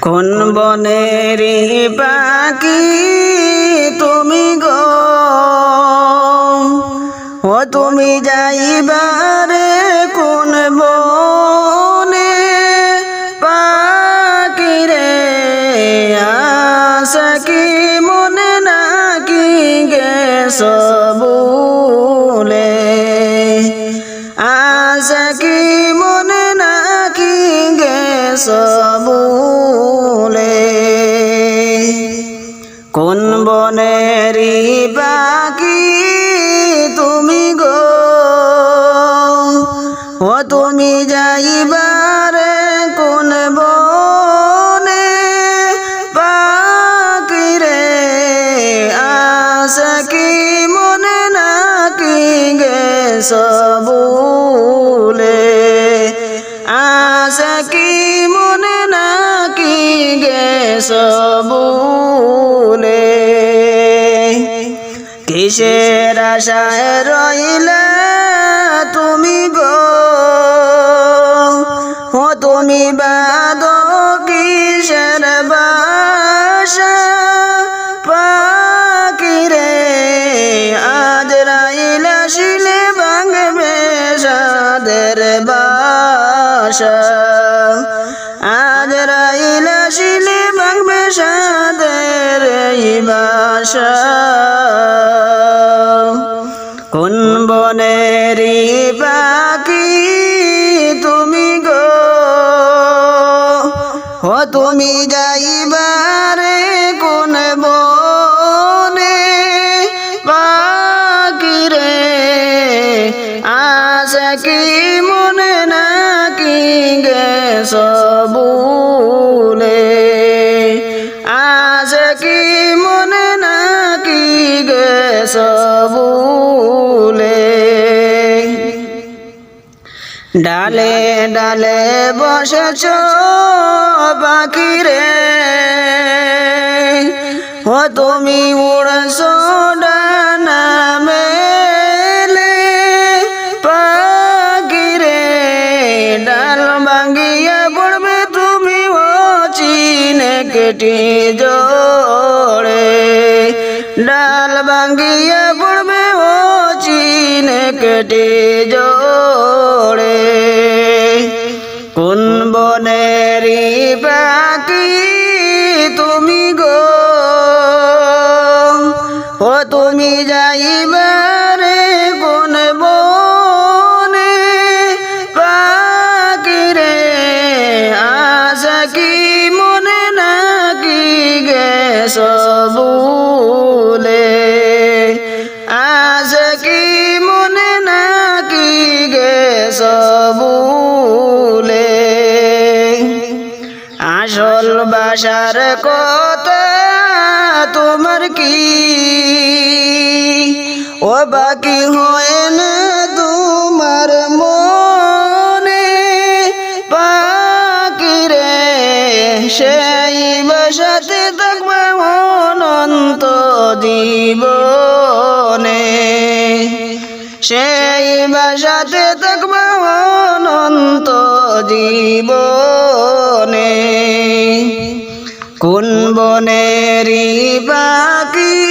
কোন বনের পাখি তুমি গো? ও তুমি যাইবারে গেছ বলে আশা কি মনে নাকি গে সবুলে? কিসের আশায় রইলে বাসা কোন বনেরি পাখি তুমি গো? ও তুমি যাইবারে কোন বনে পাখি রে? আশা কি মনে নাকি গেছ বলে ডালে ডালে বসেছ পাখি রে ও তুমি উড়ছ ডানা মেলে ডাল ভাঙ্গিয়া পড়বে তুমি ও কেটে জোড়ে ডাল ভাঙ্গিয়া পড়বে ও চিনে কেটে সেই বাসাতে থাকবে অনন্ত জীবনে। সেই বাসাতে থাকবে অনন্ত জীবনে। কোন বনেরি বাকি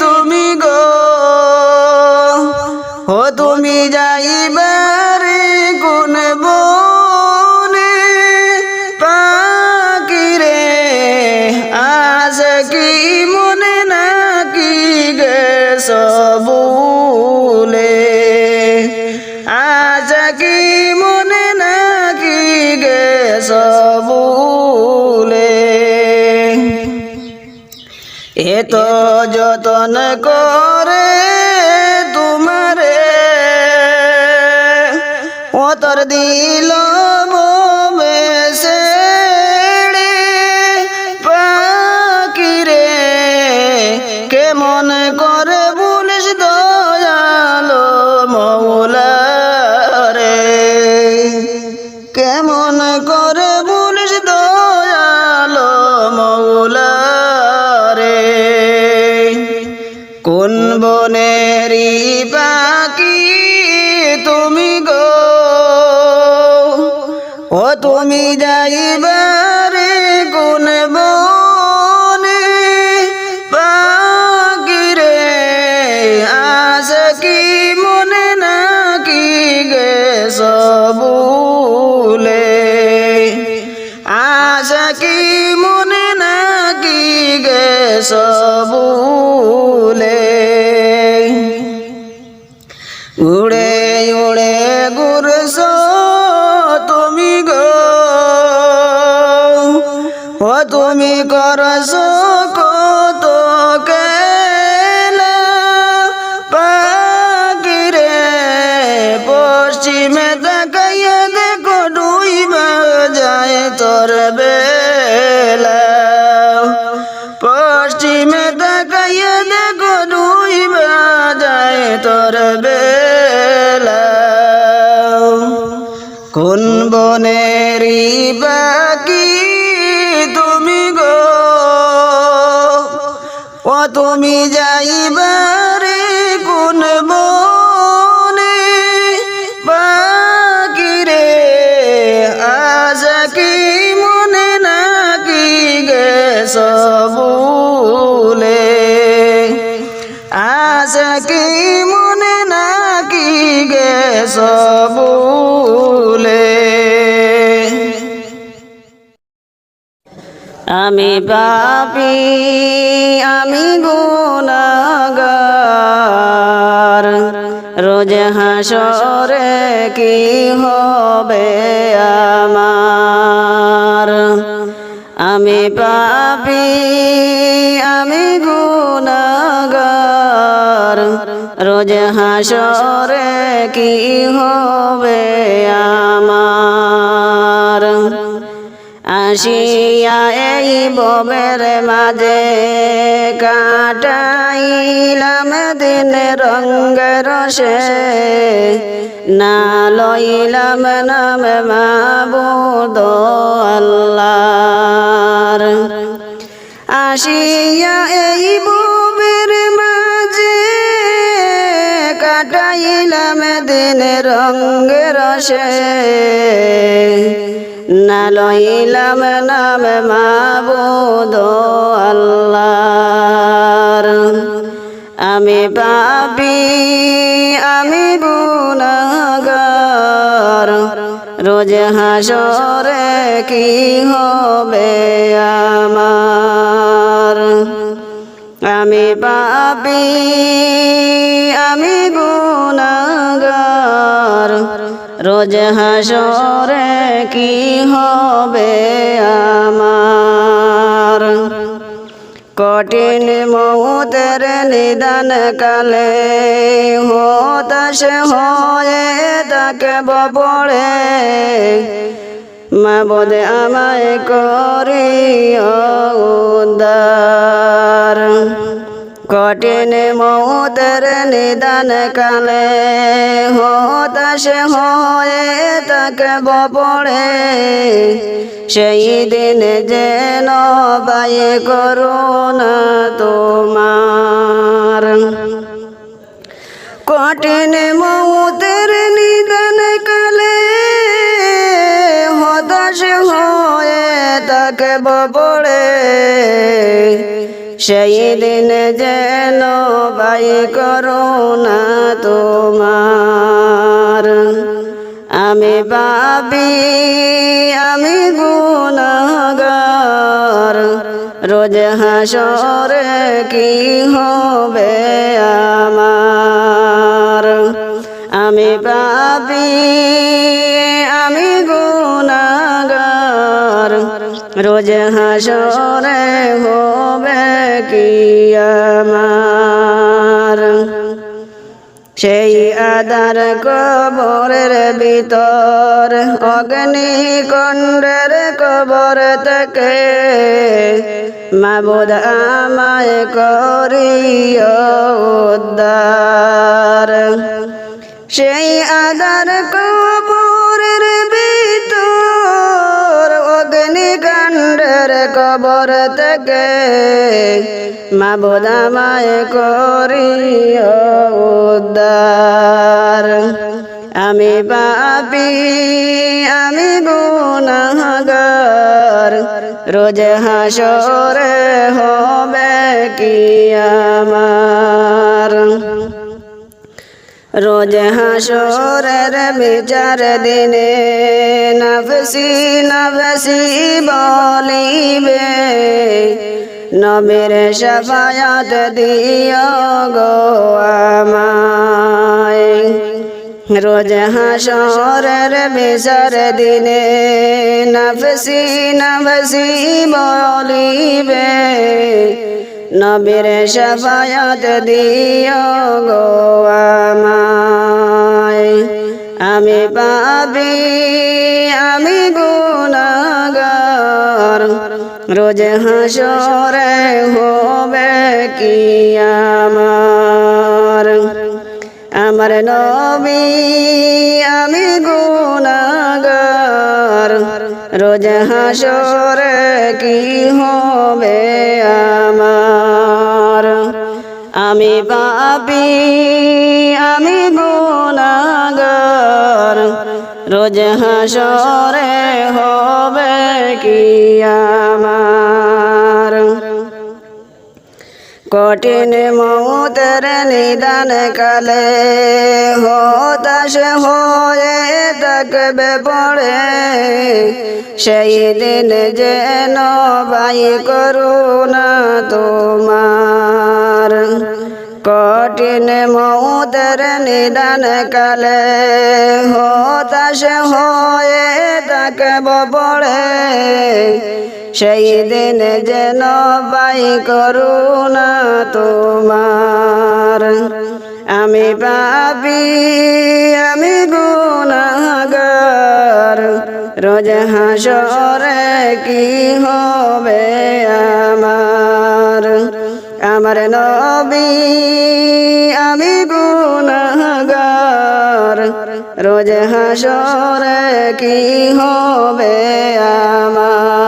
তুমি গো? ও তুমি যাইবারে এত যতন করে যাইবারে কোন বনে পাখিরে আছে কি মনে নাকি গে সবুলে? আশা কি মনে নাকি গে সবুলে? উড়ে উড়ে গুরস তুমি যাইবারে আমি পাপি আমি গুনাগার রোজ হাসরে কি হবে আমার? আমি পাপি আমি গুনাগার রোজ হাসরে কি হবে আমার আসিয়া এই ববের মাঝে কাটাইলাম দিন রঙ্গ রসে। না লইলাম নাম মাবুদ আল্লাহর। আসিয়া এই ববের মাঝে কাটাইলাম দিন রঙ্গ রসে। না লইলাম নাম মাবুদ আল্লাহর আমি পাপি আমি গুনাগার রোজ হাসরে কি হবে আমার আমি পাপি আমি গুনাগার রোজ হাসরে কি হবে আমার? কঠিন মৌতের নিদান কালে হতাশ হয়ে তাকে বপড়ে। বোধে আমায় করি উদ্ধার। কঠিন মৌতের নিদান কালে হতাশ হয়ে তাকে বপড়ে। সেই দিন যেন বাই করুণা তোমার। কঠিন মৌতের নিদান কালে হতাশ হয়ে তাকে বপড়ে। সেই দিন যেন বাই করুণা তোমার। আমি পাবি আমি গুনাগার রোজ হাসরে কি হবে আমার? আমি পাবি আমি গুনাগার রোজ হাসরে হবে কি আমার সেই আদার কবরের ভিতর অগ্নিকণ্ডের কবর থেকে মাবুদ আমায় করিও উদ্ধার। সেই আদার কবরের কবর থেকে মাবুদ আমায় করিও উদ্ধার। আমি পাপি, আমি গুনাহগার। রোজ হাসরে হবে কি আমার রোজ হাসরের বিচার দিনে নফসি নফসি বলিবে নবীর শফায়াত দিও গো আমায় রোজ হাসরের বিচার দিনে নফসি নফসি বলিবে নবীর শফায়াত দিও গো আমায় আমি পাবি আমি গুনাগার। রোজ হাসরে হবে কি আমার আমার নবী, আমি গুনাগার। রোজ হাসরে কি হবে আমার? আমি পাপি রোজ হাসরে হবে কি আমার কঠিন মৌতের নিদান কালে হতাশ হয়ে থাকবে পড়ে। সেই দিন যেন বাই করুণা তোমার। কঠিন মৌতের নিদান কালে হতাশ হয়ে থাকব পড়ে। সেই দিন যেন বাই করুণা তোমার। আমি পাপি, আমি গুনাগার রোজ হাসরে কি হবে আমার আমার নবী আমি গুনাগার রোজ হাসরে কি হবে আমার?